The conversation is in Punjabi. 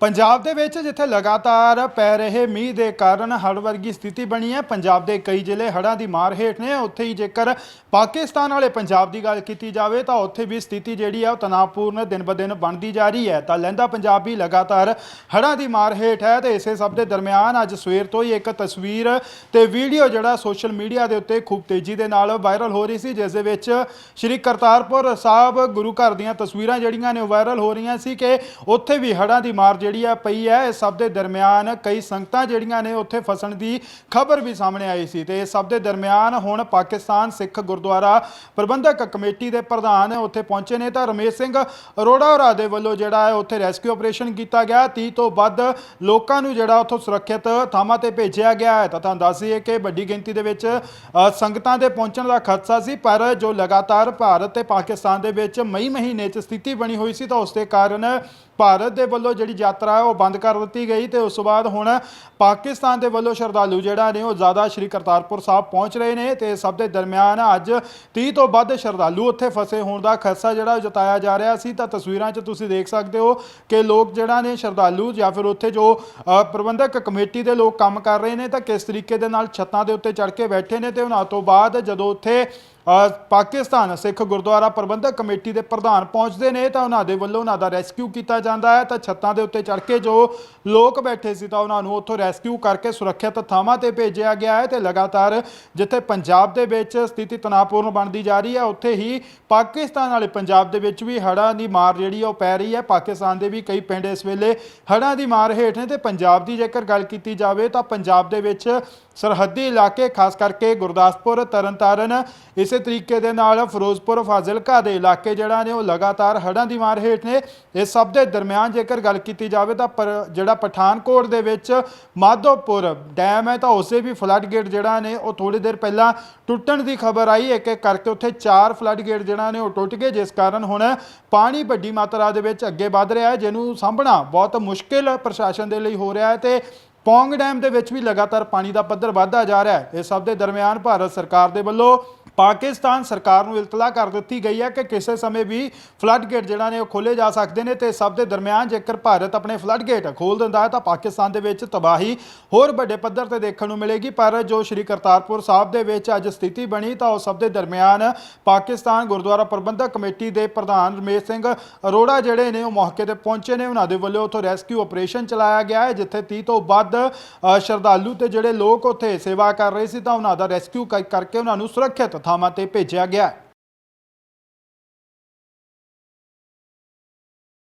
ਪੰਜਾਬ ਦੇ ਵਿੱਚ ਜਿੱਥੇ ਲਗਾਤਾਰ ਪੈ ਰਹੇ ਮੀਂਹ ਦੇ ਕਾਰਨ ਹੜ੍ਹ ਵਰਗੀ ਸਥਿਤੀ ਬਣੀ ਹੈ, ਪੰਜਾਬ ਦੇ ਕਈ ਜ਼ਿਲ੍ਹੇ ਹੜ੍ਹਾਂ ਦੀ ਮਾਰ ਹੇਠ ਨੇ। ਉੱਥੇ ਹੀ ਜੇਕਰ ਪਾਕਿਸਤਾਨ ਵਾਲੇ ਪੰਜਾਬ ਦੀ ਗੱਲ ਕੀਤੀ ਜਾਵੇ ਤਾਂ ਉੱਥੇ ਵੀ ਸਥਿਤੀ ਜਿਹੜੀ ਹੈ ਉਹ ਤਣਾਅਪੂਰਨ ਦਿਨ ਬ ਦਿਨ ਬਣਦੀ ਜਾ ਰਹੀ ਹੈ। ਤਾਂ ਲਹਿੰਦਾ ਪੰਜਾਬ ਵੀ ਲਗਾਤਾਰ ਹੜ੍ਹਾਂ ਦੀ ਮਾਰ ਹੇਠ ਹੈ ਤੇ ਇਸੇ ਸਭ ਦੇ ਦਰਮਿਆਨ ਅੱਜ ਸਵੇਰ ਤੋਂ ਹੀ ਇੱਕ ਤਸਵੀਰ ਤੇ ਵੀਡੀਓ ਜਿਹੜਾ ਸੋਸ਼ਲ ਮੀਡੀਆ ਦੇ ਉੱਤੇ ਖੂਬ ਤੇਜ਼ੀ ਦੇ ਨਾਲ ਵਾਇਰਲ ਹੋ ਰਹੀ ਸੀ, ਜਿਸ ਦੇ ਵਿੱਚ ਸ਼੍ਰੀ ਕਰਤਾਰਪੁਰ ਸਾਹਿਬ ਗੁਰੂ ਘਰ ਦੀਆਂ ਤਸਵੀਰਾਂ ਜਿਹੜੀਆਂ ਨੇ ਉਹ ਵਾਇਰਲ ਹੋ ਰਹੀਆਂ ਸੀ ਕਿ ਉੱਥੇ ਵੀ ਹੜ੍ਹਾਂ ਦੀ ਮਾਰ ਜਿਹੜੀ ਆ ਪਈ ਹੈ ਇਸ ਸਭ ਦੇ ਦਰਮਿਆਨ ਕਈ ਸੰਗਤਾਂ ਜਿਹੜੀਆਂ ਨੇ ਉੱਥੇ ਫਸਣ ਦੀ ਖਬਰ ਵੀ ਸਾਹਮਣੇ ਆਈ ਸੀ ਤੇ ਇਸ ਸਭ ਦੇ ਦਰਮਿਆਨ ਹੁਣ ਪਾਕਿਸਤਾਨ ਸਿੱਖ ਗੁਰਦੁਆਰਾ ਪ੍ਰਬੰਧਕ ਕਮੇਟੀ ਦੇ ਪ੍ਰਧਾਨ ਉੱਥੇ ਪਹੁੰਚੇ ਨੇ ਤਾਂ ਰਮੇਸ਼ ਸਿੰਘ ਅਰੋੜਾ ਹੋਰਾਂ ਦੇ ਵੱਲੋਂ ਜਿਹੜਾ ਹੈ ਉੱਥੇ ਰੈਸਕਿਊ ਆਪਰੇਸ਼ਨ ਕੀਤਾ ਗਿਆ। 30 ਤੋਂ ਵੱਧ ਲੋਕਾਂ ਨੂੰ ਜਿਹੜਾ ਉੱਥੋਂ ਸੁਰੱਖਿਅਤ ਥਾਵਾਂ ਤੇ ਭੇਜਿਆ ਗਿਆ ਹੈ। ਤਾਂ ਤੁਹਾਨੂੰ ਦੱਸ ਦਈਏ ਕਿ ਵੱਡੀ ਗਿਣਤੀ ਦੇ ਵਿੱਚ ਸੰਗਤਾਂ ਦੇ ਪਹੁੰਚਣ ਦਾ ਖਦਸ਼ਾ ਸੀ, ਪਰ ਜੋ ਲਗਾਤਾਰ ਭਾਰਤ ਤੇ ਪਾਕਿਸਤਾਨ ਦੇ ਵਿੱਚ ਮਈ ਮਹੀਨੇ 'ਚ ਸਥਿਤੀ ਬਣੀ ਹੋਈ ਸੀ ਤਾਂ ਉਸ ਦੇ ਕਾਰਨ ਭਾਰਤ ਦੇ ਵੱਲੋਂ ਜਿਹੜੀ ਯਾਤਰਾ ਹੈ, ਉਹ ਬੰਦ ਕਰ ਦਿੱਤੀ ਗਈ ਤੇ ਉਸ ਤੋਂ ਬਾਅਦ ਹੁਣ ਪਾਕਿਸਤਾਨ ਦੇ ਵੱਲੋਂ ਸ਼ਰਧਾਲੂ ਜਿਹੜਾ ਨੇ, ਉਹ ਜ਼ਿਆਦਾ ਸ਼੍ਰੀ ਕਰਤਾਰਪੁਰ ਸਾਹਿਬ ਪਹੁੰਚ ਰਹੇ ਨੇ ਤੇ ਸਭ ਦੇ ਦਰਮਿਆਨ ਅੱਜ 30 ਤੋਂ ਵੱਧ ਸ਼ਰਧਾਲੂ ਉੱਥੇ ਫਸੇ ਹੋਣ ਦਾ ਖਦਸ਼ਾ ਜਿਹੜਾ ਉਹ ਜਤਾਇਆ ਜਾ ਰਿਹਾ ਸੀ। ਤਾਂ ਤਸਵੀਰਾਂ 'ਚ ਤੁਸੀਂ ਦੇਖ ਸਕਦੇ ਹੋ ਕਿ ਲੋਕ ਜਿਹੜਾ ਨੇ, ਸ਼ਰਧਾਲੂ ਜਾਂ ਫਿਰ ਉੱਥੇ ਜੋ ਪ੍ਰਬੰਧਕ ਕਮੇਟੀ ਦੇ ਲੋਕ ਕੰਮ ਕਰ ਰਹੇ ਨੇ, ਤਾਂ ਕਿਸ ਤਰੀਕੇ ਦੇ ਨਾਲ ਛੱਤਾਂ ਦੇ ਉੱਤੇ ਚੜ੍ਹ ਕੇ ਬੈਠੇ ਨੇ ਤੇ ਉਹਨਾਂ ਤੋਂ ਬਾਅਦ ਜਦੋਂ ਉੱਥੇ ਪਾਕਿਸਤਾਨ ਸਿੱਖ ਗੁਰਦੁਆਰਾ ਪ੍ਰਬੰਧਕ ਕਮੇਟੀ ਦੇ ਪ੍ਰਧਾਨ ਪਹੁੰਚਦੇ ਨੇ ਤਾਂ ਉਹਨਾਂ ਦੇ ਵੱਲੋਂ ਉਹਨਾਂ ਦਾ ਰੈਸਕਿਊ ਕੀਤਾ ਜਾਂਦਾ ਹੈ। ਤਾਂ ਛੱਤਾਂ ਦੇ ਉੱਤੇ ਚੜ੍ਹ ਕੇ ਜੋ ਲੋਕ ਬੈਠੇ ਸੀ ਤਾਂ ਉਹਨਾਂ ਨੂੰ ਉੱਥੋਂ ਰੈਸਕਿਊ ਕਰਕੇ ਸੁਰੱਖਿਅਤ ਥਾਵਾਂ ਤੇ ਭੇਜਿਆ ਗਿਆ ਹੈ ਤੇ ਲਗਾਤਾਰ ਜਿੱਥੇ ਪੰਜਾਬ ਦੇ ਵਿੱਚ ਸਥਿਤੀ ਤਣਾਅਪੂਰਨ ਬਣਦੀ ਜਾ ਰਹੀ ਹੈ, ਉੱਥੇ ਹੀ ਪਾਕਿਸਤਾਨ ਵਾਲੇ ਪੰਜਾਬ ਦੇ ਵਿੱਚ ਵੀ ਹੜ੍ਹਾਂ ਦੀ ਮਾਰ ਜਿਹੜੀ ਹੈ ਉਹ ਪੈ ਰਹੀ ਹੈ। ਪਾਕਿਸਤਾਨ ਦੇ ਵੀ ਕਈ ਪਿੰਡ ਇਸ ਵੇਲੇ ਹੜ੍ਹਾਂ ਦੀ ਮਾਰ ਹੇਠ ਨੇ ਤੇ ਪੰਜਾਬ ਦੀ ਜੇਕਰ ਗੱਲ ਕੀਤੀ ਜਾਵੇ ਤਾਂ ਪੰਜਾਬ ਦੇ ਵਿੱਚ ਸਰਹੱਦੀ ਇਲਾਕੇ, ਖਾਸ ਕਰਕੇ ਗੁਰਦਾਸਪੁਰ, ਤਰਨਤਾਰਨ, ਇਸੇ ਤਰੀਕੇ ਦੇ ਨਾਲ ਫਿਰੋਜ਼ਪੁਰ ਫਾਜ਼ਿਲਕਾ ਦੇ ਇਲਾਕੇ ਜਿਹੜਾ ਨੇ ਉਹ ਲਗਾਤਾਰ ਹੜ੍ਹਾਂ ਦੀ ਮਾਰ ਹੇਠ ਨੇ। ਇਸ ਸਭ ਦੇ ਦਰਮਿਆਨ ਜੇਕਰ ਗੱਲ ਕੀਤੀ ਜਾਵੇ ਤਾਂ ਪਰ ਜਿਹੜਾ ਪਠਾਨਕੋਟ ਦੇ ਵਿੱਚ ਮਾਧੋਪੁਰ ਡੈਮ ਹੈ ਤਾਂ ਉਸੇ ਵੀ ਫਲੱਡ ਗੇਟ ਜਿਹੜਾ ਨੇ ਉਹ ਥੋੜੀ ਦੇਰ ਪਹਿਲਾਂ ਟੁੱਟਣ ਦੀ ਖਬਰ ਆਈ। ਇੱਕ ਇੱਕ ਕਰਕੇ ਉੱਥੇ ਚਾਰ ਫਲੱਡ ਗੇਟ ਜਿਹੜਾ ਨੇ ਉਹ ਟੁੱਟ ਗਏ, ਜਿਸ ਕਾਰਨ ਹੁਣ ਪਾਣੀ ਵੱਡੀ ਮਾਤਰਾ ਦੇ ਵਿੱਚ ਅੱਗੇ ਵੱਧ ਰਿਹਾ ਹੈ, ਜਿਹਨੂੰ ਸਾਂਭਣਾ ਬਹੁਤ ਮੁਸ਼ਕਿਲ ਪ੍ਰਸ਼ਾਸਨ ਦੇ ਲਈ ਹੋ ਰਿਹਾ ਹੈ ਤੇ ਪੌਂਗ ਡੈਮ ਦੇ ਵਿੱਚ ਵੀ ਲਗਾਤਾਰ ਪਾਣੀ ਦਾ ਪੱਧਰ ਵਧਦਾ ਜਾ ਰਿਹਾ ਹੈ। ਇਸ ਸਭ ਦੇ ਦਰਮਿਆਨ ਭਾਰਤ ਸਰਕਾਰ ਦੇ ਵੱਲੋਂ ਪਾਕਿਸਤਾਨ ਸਰਕਾਰ ਨੂੰ ਇਤਲਾਹ ਕਰ ਦਿੱਤੀ ਗਈ ਹੈ ਕਿ ਕਿਸੇ ਸਮੇਂ ਵੀ ਫਲੱਡ ਗੇਟ ਜਿਹੜਾ ਨੇ ਉਹ ਖੋਲੇ ਜਾ ਸਕਦੇ ਨੇ ਤੇ ਸਭ ਦੇ ਦਰਮਿਆਨ ਜੇਕਰ ਭਾਰਤ ਆਪਣੇ ਫਲੱਡ ਗੇਟ ਖੋਲ ਦਿੰਦਾ ਹੈ ਤਾਂ ਪਾਕਿਸਤਾਨ ਦੇ ਵਿੱਚ ਤਬਾਹੀ ਹੋਰ ਵੱਡੇ ਪੱਧਰ ਤੇ ਦੇਖਣ ਨੂੰ ਮਿਲੇਗੀ। ਪਰ ਜੋ ਸ਼੍ਰੀ ਕਰਤਾਰਪੁਰ ਸਾਹਿਬ ਦੇ ਵਿੱਚ ਅੱਜ ਸਥਿਤੀ ਬਣੀ ਤਾਂ ਉਹ ਸਭ ਦੇ ਦਰਮਿਆਨ ਪਾਕਿਸਤਾਨ ਗੁਰਦੁਆਰਾ ਪ੍ਰਬੰਧਕ ਕਮੇਟੀ ਦੇ ਪ੍ਰਧਾਨ ਰਮੇਸ਼ ਸਿੰਘ ਅਰੋੜਾ ਜਿਹੜੇ ਨੇ ਉਹ ਮੌਕੇ ਤੇ ਪਹੁੰਚੇ ਨੇ। ਉਹਨਾਂ ਦੇ ਵੱਲੋਂ ਉੱਥੋਂ ਰੈਸਕਿਊ ਆਪਰੇਸ਼ਨ ਚਲਾਇਆ ਗਿਆ ਹੈ, ਜਿੱਥੇ 30 ਤੋਂ ਵੱਧ ਸ਼ਰਧਾਲੂ ਤੇ ਜਿਹੜੇ ਲੋਕ ਉੱਥੇ ਸੇਵਾ ਕਰ ਰਹੇ ਸੀ ਤਾਂ ਉਹਨਾਂ ਦਾ ਰੈਸਕਿਊ ਕਰਕੇ ਉਹਨਾਂ ਨੂੰ ਸੁਰੱਖਿਅਤ ਥਾਵਾਂ ਤੇ ਭੇਜਿਆ ਗਿਆ। ਹੈ